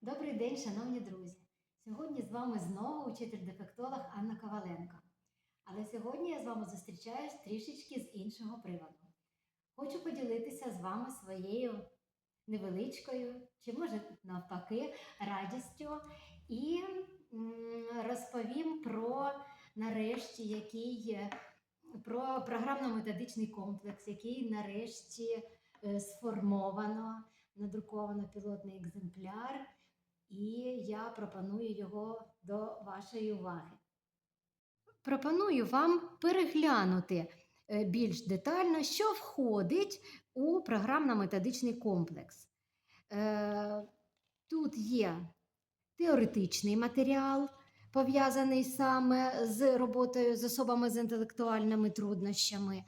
Добрий день, шановні друзі! Сьогодні з вами знову учитель-дефектолог Анна Коваленко. Але сьогодні я з вами зустрічаюсь трішечки з іншого приводу. Хочу поділитися з вами своєю невеличкою, чи може навпаки, радістю і розповім про нарешті, який про програмно-методичний комплекс, який нарешті е, сформовано, надруковано пілотний екземпляр, і я пропоную його до вашої уваги. Пропоную вам переглянути е, більш детально, що входить у програмно-методичний комплекс. Е, Тут є теоретичний матеріал, пов'язаний саме з роботою з особами з інтелектуальними труднощами,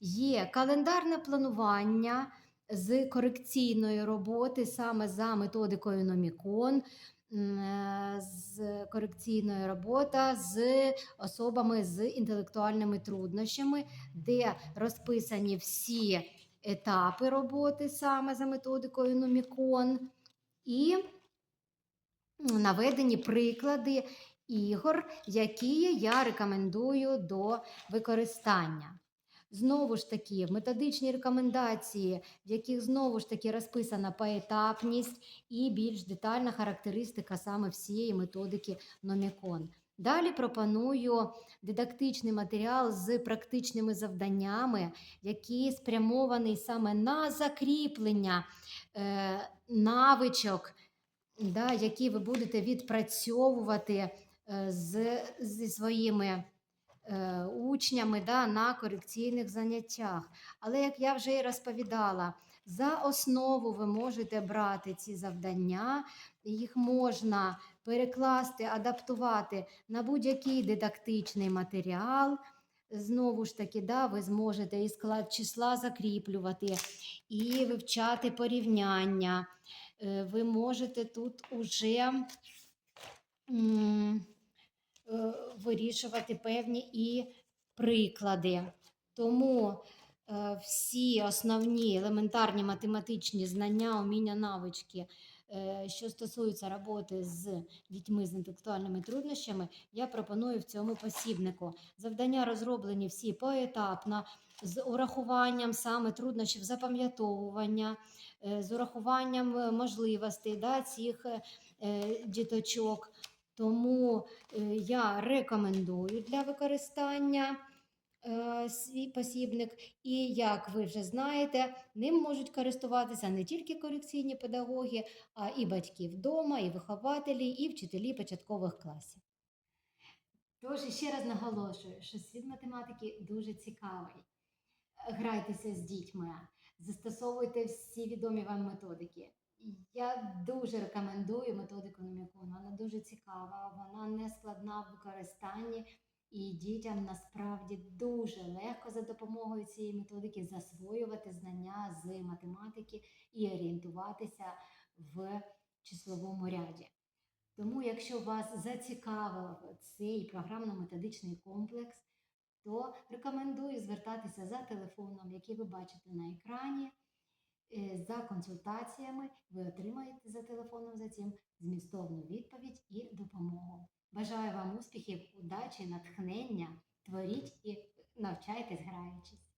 є календарне планування з корекційної роботи саме за методикою Номікон, е, з корекційної роботи з особами з інтелектуальними труднощами, де розписані всі етапи роботи саме за методикою Номікон, і наведені приклади ігор, які я рекомендую до використання. Знову ж таки, в методичній рекомендації, в яких знову ж таки розписана поетапність і більш детальна характеристика саме всієї методики Номікон. Далі пропоную дидактичний матеріал з практичними завданнями, який спрямований саме на закріплення е, навичок, да, які ви будете відпрацьовувати е, з, зі своїми учнями да, на корекційних заняттях. Але як я вже і розповідала, за основу ви можете брати ці завдання, їх можна перекласти, адаптувати на будь-який дидактичний матеріал. Знову ж таки, да, ви зможете і склад числа закріплювати, і вивчати порівняння. Е, Ви можете тут уже е, вирішувати певні і приклади. Тому е, всі основні елементарні математичні знання, уміння, навички, е, що стосуються роботи з дітьми з інтелектуальними труднощами, я пропоную в цьому посібнику. Завдання розроблені всі поетапно, з урахуванням саме труднощів запам'ятовування, е, з урахуванням е, можливостей да, цих е, е, діточок. Тому е, я рекомендую для використання е, свій посібник. І як ви вже знаєте, ним можуть користуватися не тільки корекційні педагоги, а і батьки вдома, і вихователі, і вчителі початкових класів. Тож ще раз наголошую, що світ математики дуже цікавий. Грайтеся з дітьми, застосовуйте всі відомі вам методики. Я дуже рекомендую методику Номікон. Вона дуже цікава, вона не складна в використанні, і дітям насправді дуже легко за допомогою цієї методики засвоювати знання з математики і орієнтуватися в числовому ряді. Тому, якщо вас зацікавив цей програмно-методичний комплекс, то рекомендую звертатися за телефоном, який ви бачите на екрані. Е, За консультаціями ви отримаєте за телефоном за цим змістовну відповідь і допомогу. Бажаю вам успіхів, удачі, натхнення, творіть і навчайтесь граючись.